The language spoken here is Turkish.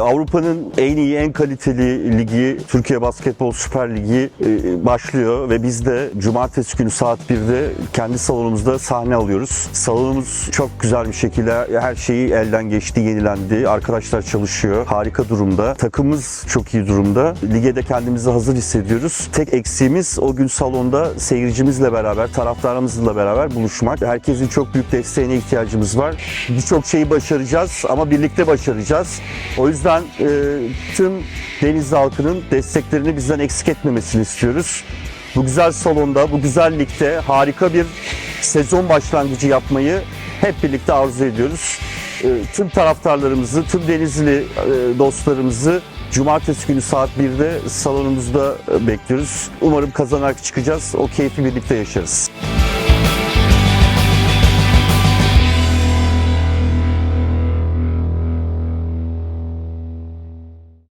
Avrupa'nın en iyi, en kaliteli ligi, Türkiye Basketbol Süper Ligi e, başlıyor ve biz de cumartesi günü saat 1'de kendi salonumuzda sahne alıyoruz. Salonumuz çok güzel bir şekilde her şeyi elden geçti, yenilendi. Arkadaşlar çalışıyor. Harika durumda. Takımımız çok iyi durumda. Lige de kendimizi hazır hissediyoruz. Tek eksiğimiz o gün salonda seyircimizle beraber, taraftarımızla beraber buluşmak. Herkesin çok büyük desteğine ihtiyacımız var. Birçok şeyi başaracağız ama birlikte başaracağız. O yüzden e, tüm Denizli halkının desteklerini bizden eksik etmemesini istiyoruz. Bu güzel salonda, bu güzel ligde harika bir sezon başlangıcı yapmayı hep birlikte arzu ediyoruz. E, tüm taraftarlarımızı, tüm Denizli e, dostlarımızı Cumartesi günü saat 1'de salonumuzda e, bekliyoruz. Umarım kazanarak çıkacağız. O keyfi birlikte yaşarız.